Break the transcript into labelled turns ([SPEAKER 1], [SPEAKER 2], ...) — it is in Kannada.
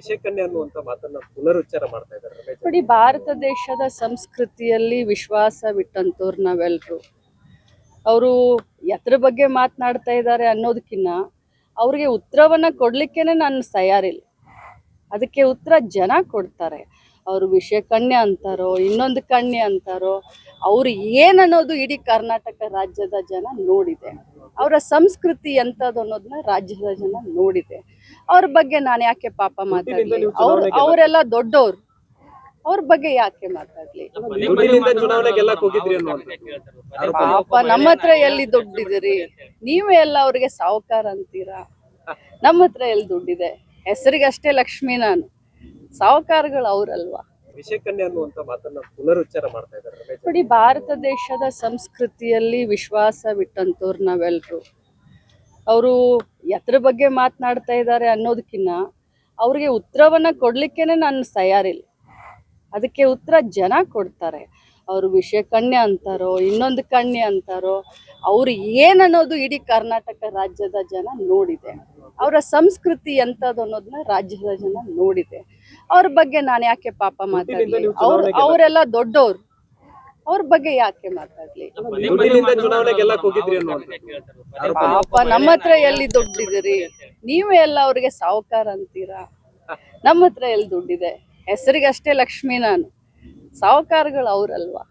[SPEAKER 1] ವಿಷಕನ್ಯೆ ಅನ್ನುವಂತ ಮಾತನ್ನ ಪುನರುಚ್ಚಾರ ಮಾಡ್ತಾ ಇದ್ದಾರೆ
[SPEAKER 2] ನೋಡಿ, ಭಾರತ ದೇಶದ ಸಂಸ್ಕೃತಿಯಲ್ಲಿ ವಿಶ್ವಾಸ ಬಿಟ್ಟಂತವ್ರು ನಾವೆಲ್ಲರೂ ಅವರು ಎದ್ರ ಬಗ್ಗೆ ಮಾತನಾಡ್ತಾ ಇದ್ದಾರೆ ಅನ್ನೋದಕ್ಕಿನ್ನ ಅವ್ರಿಗೆ ಉತ್ತರವನ್ನ ಕೊಡ್ಲಿಕ್ಕೇನೆ ನಾನು ತಯಾರಿಲ್ಲ. ಅದಕ್ಕೆ ಉತ್ತರ ಜನ ಕೊಡ್ತಾರೆ. ಅವರು ವಿಷಯ ಕಣ್ಯ ಅಂತಾರೋ, ಇನ್ನೊಂದು ಕಣ್ಯ ಅಂತಾರೋ ಅವ್ರು ಏನನ್ನೋದು ಇಡೀ ಕರ್ನಾಟಕ ರಾಜ್ಯದ ಜನ ನೋಡಿದೆ. ಅವರ ಸಂಸ್ಕೃತಿ ಎಂಥದ್ದು ಅನ್ನೋದನ್ನ ರಾಜ್ಯದ ಜನ ನೋಡಿದೆ. ಅವ್ರ ಬಗ್ಗೆ ನಾನು ಯಾಕೆ ಪಾಪ ಮಾತಾಡ್ಲಿ? ಅವ್ರು ಅವರೆಲ್ಲ ದೊಡ್ಡವ್ರು. ಅವ್ರ ಬಗ್ಗೆ ಯಾಕೆ ಮಾತಾಡ್ಲಿ? ಪಾಪ ನಮ್ಮ ಹತ್ರ ಎಲ್ಲಿ ದುಡ್ಡಿದಿರಿ? ನೀವೇ ಎಲ್ಲ ಅವ್ರಿಗೆ ಸಾಹುಕಾರ ಅಂತೀರಾ? ನಮ್ಮ ಹತ್ರ ಎಲ್ಲಿ ದುಡ್ಡಿದೆ? ಹೆಸರಿಗಷ್ಟೇ ಲಕ್ಷ್ಮಿ ನಾನು. ಸಾಹುಕಾರಗಳು ಅವ್ರಲ್ವಾ?
[SPEAKER 1] ಅನ್ನುವಂತ ಮಾತನ್ನ ಪುನರುಚ್ಚಾರ ಮಾಡ್ತಾ ಇದ್ದಾರೆ
[SPEAKER 2] ಭಾರತ ದೇಶದ ಸಂಸ್ಕೃತಿಯಲ್ಲಿ ವಿಶ್ವಾಸ ಬಿಟ್ಟಂತೋರ್ ನಾವೆಲ್ರು. ಅವರು ಎತ್ರ ಬಗ್ಗೆ ಮಾತನಾಡ್ತಾ ಇದ್ದಾರೆ ಅನ್ನೋದಕ್ಕಿನ್ನ ಅವ್ರಿಗೆ ಉತ್ತರವನ್ನ ಕೊಡ್ಲಿಕ್ಕೇನೆ ನಾನು ತಯಾರಿಲ್ಲ. ಅದಕ್ಕೆ ಉತ್ತರ ಜನ ಕೊಡ್ತಾರೆ. ಅವರು ವಿಷಯ ಕಣ್ಯ ಅಂತಾರೋ, ಇನ್ನೊಂದು ಕಣ್ಯ ಅಂತಾರೋ, ಅವ್ರು ಏನನ್ನೋದು ಇಡೀ ಕರ್ನಾಟಕ ರಾಜ್ಯದ ಜನ ನೋಡಿದೆ. ಅವರ ಸಂಸ್ಕೃತಿ ಎಂಥದ್ದು ಅನ್ನೋದನ್ನ ರಾಜ್ಯದ ಜನ ನೋಡಿದೆ. ಅವ್ರ ಬಗ್ಗೆ ನಾನು ಯಾಕೆ ಪಾಪ ಮಾತಾಡ್ಲಿ? ಅವ್ರ
[SPEAKER 1] ಅವ್ರು
[SPEAKER 2] ಅವರೆಲ್ಲ ದೊಡ್ಡವ್ರು. ಅವ್ರ ಬಗ್ಗೆ ಯಾಕೆ ಮಾತಾಡ್ಲಿ? ಪಾಪ ನಮ್ಮ ಹತ್ರ ಎಲ್ಲಿ ದುಡ್ಡಿದಿರಿ ನೀವೇ ಎಲ್ಲ ಅವ್ರಿಗೆ ಸಾಹುಕಾರ ಅಂತೀರಾ? ನಮ್ಮ ಹತ್ರ ಎಲ್ಲಿ ದುಡ್ಡಿದೆ? ಹೆಸರಿಗಷ್ಟೇ ಲಕ್ಷ್ಮಿ ನಾನು. ಸಾಹುಕಾರಗಳು ಅವ್ರಲ್ವಾ?